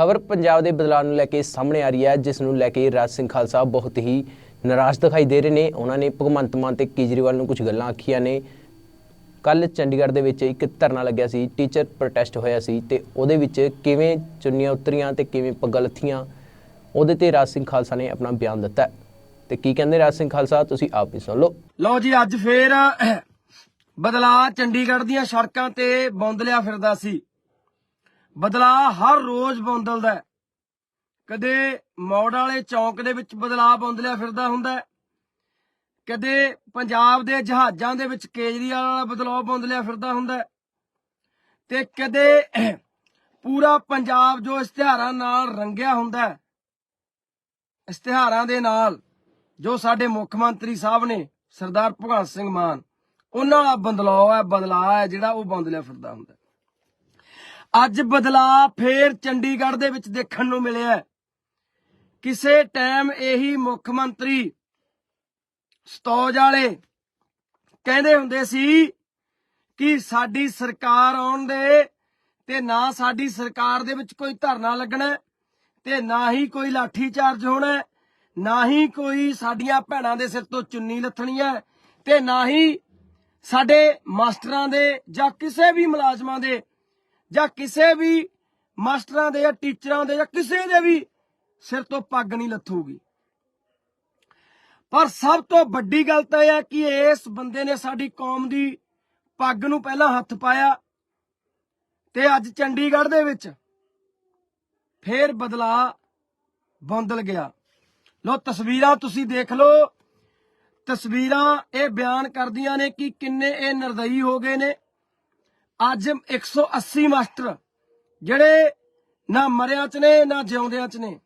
ਖਬਰ ਪੰਜਾਬ ਦੇ ਬਦਲਾਅ ਨੂੰ ਲੈ ਕੇ ਸਾਹਮਣੇ ਆ ਰਹੀ ਹੈ, ਜਿਸ ਨੂੰ ਲੈ ਕੇ ਰਾਜ ਸਿੰਘ ਖਾਲਸਾ ਬਹੁਤ ਹੀ ਨਾਰਾਜ਼ ਦਿਖਾਈ ਦੇ ਰਹੇ ਨੇ। ਉਹਨਾਂ ਨੇ ਭਗਵੰਤ ਮਾਨ ਤੇ ਕੇਜਰੀਵਾਲ ਨੂੰ ਕੁਝ ਗੱਲਾਂ ਆਖੀਆਂ ਨੇ। ਕੱਲ ਚੰਡੀਗੜ੍ਹ ਦੇ ਵਿੱਚ ਇੱਕ ਧਰਨਾ ਲੱਗਿਆ ਸੀ ਟੀਚਰ ਪ੍ਰੋਟੈਸਟ ਹੋਇਆ ਸੀ ਤੇ ਉਹਦੇ ਵਿੱਚ ਕਿਵੇਂ ਚੁੰਨੀਆਂ ਉਤਰੀਆਂ ਤੇ ਕਿਵੇਂ ਪੱਗਾਂ ਲੱਥੀਆਂ, ਉਹਦੇ ਤੇ ਰਾਜ ਸਿੰਘ ਖਾਲਸਾ ਨੇ ਆਪਣਾ ਬਿਆਨ ਦਿੱਤਾ ਹੈ। ਤੇ ਕੀ ਕਹਿੰਦੇ ਰਾਜ ਸਿੰਘ ਖਾਲਸਾ? ਤੁਸੀਂ ਆਪ ਵੀ ਸੁਣ ਲਓ। ਲਓ ਜੀ, ਅੱਜ ਫੇਰ ਬਦਲਾ ਚੰਡੀਗੜ੍ਹ ਦੀਆਂ ਸੜਕਾਂ ਤੇ ਬੌਂਦਲਿਆ ਫਿਰਦਾ ਸੀ। ਬਦਲਾ ਹਰ ਰੋਜ਼ ਬੌਂਦਲਦਾ ਹੈ। ਕਦੇ ਮੌੜ ਵਾਲੇ ਚੌਂਕ ਦੇ ਵਿੱਚ ਬਦਲਾ ਬੌਂਦਲਿਆ ਫਿਰਦਾ ਹੁੰਦਾ ਕਦੇ ਪੰਜਾਬ ਦੇ ਜਹਾਜ਼ਾਂ ਦੇ ਵਿੱਚ ਕੇਜਰੀਵਾਲ ਵਾਲਾ ਬਦਲਾਅ ਬੌਂਦਲਿਆ ਫਿਰਦਾ ਹੁੰਦਾ ਤੇ ਕਦੇ ਪੂਰਾ ਪੰਜਾਬ ਜੋ ਇਸ਼ਤਿਹਾਰਾਂ ਨਾਲ ਰੰਗਿਆ ਹੁੰਦਾ ਇਸ਼ਤਿਹਾਰਾਂ ਦੇ ਨਾਲ ਜੋ ਸਾਡੇ ਮੁੱਖ ਮੰਤਰੀ ਸਾਹਿਬ ਨੇ ਸਰਦਾਰ ਭਗਵੰਤ ਸਿੰਘ ਮਾਨ, ਉਹਨਾਂ ਦਾ ਬਦਲਾਅ ਹੈ ਬਦਲਾਅ ਹੈ ਜਿਹੜਾ ਉਹ ਬੰਦਲਿਆ ਫਿਰਦਾ ਹੁੰਦਾ ਅੱਜ ਬਦਲਾਅ ਫੇਰ ਚੰਡੀਗੜ੍ਹ ਦੇ ਵਿੱਚ ਦੇਖਣ ਨੂੰ ਮਿਲਿਆ ਕਿਸੇ ਟਾਈਮ ਇਹੀ ਮੁੱਖ ਮੰਤਰੀ ਸਤੌਜ ਵਾਲੇ ਕਹਿੰਦੇ ਹੁੰਦੇ ਸੀ ਕਿ ਸਾਡੀ ਸਰਕਾਰ ਆਉਣ ਦੇ ਤੇ ਨਾ ਸਾਡੀ ਸਰਕਾਰ ਦੇ ਵਿੱਚ ਕੋਈ ਧਰਨਾ ਲੱਗਣਾ ਤੇ ਨਾ ਹੀ ਕੋਈ ਲਾਠੀ ਚਾਰਜ ਹੋਣਾ ਨਾ ਹੀ ਕੋਈ ਸਾਡੀਆਂ ਭੈਣਾਂ ਦੇ ਸਿਰ ਤੋਂ ਚੁੰਨੀ ਲੱਥਣੀ ਹੈ ਤੇ ਨਾ ਹੀ ਸਾਡੇ ਮਾਸਟਰਾਂ ਦੇ ਜਾਂ ਕਿਸੇ ਵੀ ਮੁਲਾਜ਼ਮਾਂ ਦੇ ਜਾਂ ਕਿਸੇ ਵੀ ਮਾਸਟਰਾਂ ਦੇ ਜਾਂ ਟੀਚਰਾਂ ਦੇ ਜਾਂ ਕਿਸੇ ਦੇ ਵੀ ਸਿਰ ਤੋਂ ਪੱਗ ਨਹੀਂ ਲੱਥੂਗੀ। ਪਰ ਸਭ ਤੋਂ ਵੱਡੀ ਗੱਲ ਤਾਂ ਇਹ ਹੈ ਕਿ ਇਸ ਬੰਦੇ ਨੇ ਸਾਡੀ ਕੌਮ ਦੀ ਪੱਗ ਨੂੰ ਪਹਿਲਾਂ ਹੱਥ ਪਾਇਆ ਤੇ ਅੱਜ ਚੰਡੀਗੜ੍ਹ ਦੇ ਵਿੱਚ ਫੇਰ ਬਦਲਾ ਬੰਦਲ ਗਿਆ। ਲੋ ਤਸਵੀਰਾਂ ਤੁਸੀਂ ਦੇਖ ਲਓ। ਤਸਵੀਰਾਂ ਇਹ ਬਿਆਨ ਕਰਦੀਆਂ ਨੇ ਕਿ ਕਿੰਨੇ ਇਹ ਨਿਰਦਈ ਹੋ ਗਏ ਨੇ। ਅੱਜ 180 ਮਾਸਟਰ, ਜਿਹੜੇ ਨਾ ਮਰਿਆਂ ਚ ਨੇ, ਨਾ ਜਿਉਂਦਿਆਂ ਚ ਨੇ,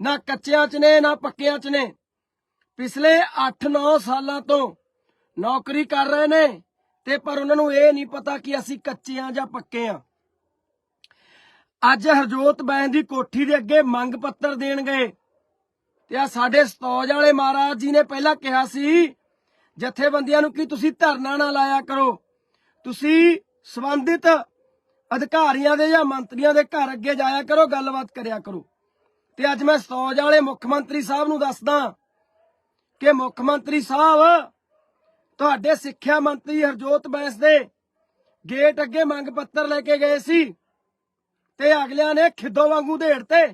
ਨਾ ਕੱਚਿਆਂ ਚ ਨੇ, ਨਾ ਪੱਕਿਆਂ ਚ ਨੇ, ਪਿਛਲੇ 8-9 ਸਾਲਾਂ ਤੋਂ ਨੌਕਰੀ ਕਰ ਰਹੇ ਨੇ, ਤੇ ਪਰ ਉਹਨਾਂ ਨੂੰ ਇਹ ਨਹੀਂ ਪਤਾ ਕਿ ਅਸੀਂ ਕੱਚੇ ਆ ਜਾਂ ਪੱਕੇ ਆ। ਅੱਜ ਹਰਜੋਤ ਬੈਂਸ ਦੀ ਕੋਠੀ ਦੇ ਅੱਗੇ ਮੰਗ ਪੱਤਰ ਦੇਣ ਗਏ, ਤੇ ਆ ਸਾਡੇ ਸਤੌਜ ਵਾਲੇ ਮਹਾਰਾਜ ਜੀ ਨੇ ਪਹਿਲਾਂ ਕਿਹਾ ਸੀ, ਜਥੇਬੰਦੀਆਂ ਨੂੰ ਕਿ ਤੁਸੀਂ ਧਰਨਾ ਨਾ ਲਾਇਆ ਕਰੋ, ਤੁਸੀਂ ਸੰਬੰਧਿਤ ਅਧਿਕਾਰੀਆਂ ਦੇ ਜਾਂ ਮੰਤਰੀਆਂ ਦੇ ਘਰ ਅੱਗੇ ਜਾਇਆ ਕਰੋ, ਗੱਲਬਾਤ ਕਰਿਆ ਕਰੋ। ਤੇ ਅੱਜ ਮੈਂ ਸਤੌਜ ਵਾਲੇ ਮੁੱਖ ਮੰਤਰੀ ਸਾਹਿਬ ਨੂੰ ਦੱਸਦਾ ਕਿ ਮੁੱਖ ਮੰਤਰੀ ਸਾਹਿਬ, ਤੁਹਾਡੇ ਸਿੱਖਿਆ ਮੰਤਰੀ ਹਰਜੋਤ ਬੈਂਸ ਦੇ ਗੇਟ ਅੱਗੇ ਮੰਗ ਪੱਤਰ ਲੈ ਕੇ ਗਏ ਸੀ ਤੇ ਅਗਲਿਆਂ ਨੇ ਖਿੱਦੋ ਵਾਂਗੂ ਢੇੜ ਤੇ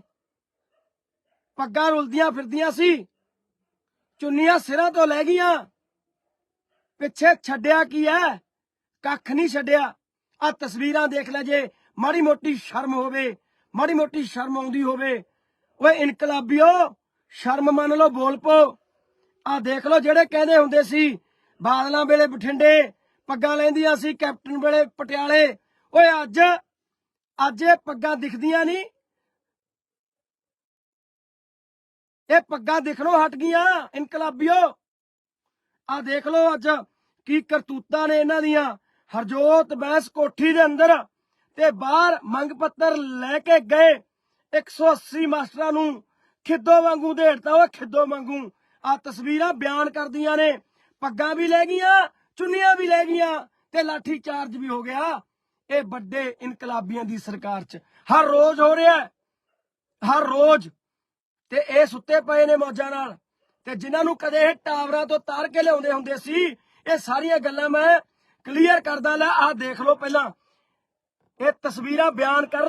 ਪੱਗਾਂ ਰੁਲਦੀਆਂ ਫਿਰਦੀਆਂ ਸੀ, ਚੁੰਨੀਆਂ ਸਿਰਾਂ ਤੋਂ ਲੈ ਗਈਆਂ। ਪਿੱਛੇ ਛੱਡਿਆ ਕੀ ਐ ਕੱਖ ਨਹੀਂ ਛੱਡਿਆ। ਆ ਤਸਵੀਰਾਂ ਦੇਖ ਲੈ ਜੇ। ਮਾੜੀ ਮੋਟੀ ਸ਼ਰਮ ਹੋਵੇ, ਮਾੜੀ ਮੋਟੀ ਸ਼ਰਮ ਆਉਂਦੀ ਹੋਵੇ। ਓਏ ਇਨਕਲਾਬੀਓ, ਸ਼ਰਮ ਮੰਨ ਲਓ, ਬੋਲ ਪੋ। ਆ ਦੇਖ ਲਓ ਜਿਹੜੇ ਕਹਿੰਦੇ ਹੁੰਦੇ ਸੀ, ਬਾਦਲਾਂ ਵੇਲੇ ਬਠਿੰਡੇ, ਪੱਗਾਂ ਲੈਂਦੀਆਂ ਸੀ, ਕੈਪਟਨ ਵੇਲੇ ਪਟਿਆਲੇ। ਓਏ ਅੱਜ ਅੱਜ ਇਹ ਪੱਗਾਂ ਦਿਖਦੀਆਂ ਨਹੀਂ ਇਹ ਪੱਗਾਂ ਦਿਖਣੋਂ ਹਟ ਗਈਆਂ, ਇਨਕਲਾਬੀਓ। ਆ ਦੇਖ ਲਓ ਅੱਜ ਕੀ ਕਰਤੂਤਾਂ ਨੇ ਇਹਨਾਂ ਦੀਆਂ। ਹਰਜੋਤ ਬੈਂਸ ਕੋਠੀ ਦੇ ਅੰਦਰ ਤੇ ਬਾਹਰ ਮੰਗ ਪੱਤਰ ਲੈ ਕੇ ਗਏ। 180 ਮਾਸਟਰਾਂ ਨੂੰ ਖਿੱਦੋ ਵਾਂਗੂ ਢੇੜਤਾ ਉਹ ਖਿੱਦੋ ਵਾਂਗੂ। ਆ ਤਸਵੀਰਾਂ ਬਿਆਨ ਕਰਦੀਆਂ ਨੇ। ਪੱਗਾਂ ਵੀ ਲੈ ਗਈਆਂ, ਚੁੰਨੀਆਂ ਵੀ ਲੈ ਗਈਆਂ ਤੇ ਲਾਠੀ ਚਾਰਜ ਵੀ ਹੋ ਗਿਆ। ਇਹ ਵੱਡੇ ਇਨਕਲਾਬੀਆਂ ਦੀ ਸਰਕਾਰ 'ਚ ਹਰ ਰੋਜ਼ ਹੋ ਰਿਹਾ ਹਰ ਰੋਜ਼। ਤੇ ਇਹ ਸੁੱਤੇ ਪਏ ਨੇ ਮੌਜਾਂ ਨਾਲ। ਤੇ ਜਿਨ੍ਹਾਂ ਨੂੰ ਕਦੇ ਇਹ ਟਾਵਰਾਂ ਤੋਂ ਤਾਰ ਕੇ ਲਿਆਉਂਦੇ ਹੁੰਦੇ ਸੀ, ਇਹ ਸਾਰੀਆਂ ਗੱਲਾਂ ਮੈਂ ਕਲੀਅਰ ਕਰਦਾ ਲੈ ਆਹ ਦੇਖ ਲਓ ਪਹਿਲਾਂ। ਇਹ ਤਸਵੀਰਾਂ ਬਿਆਨ ਕਰਨ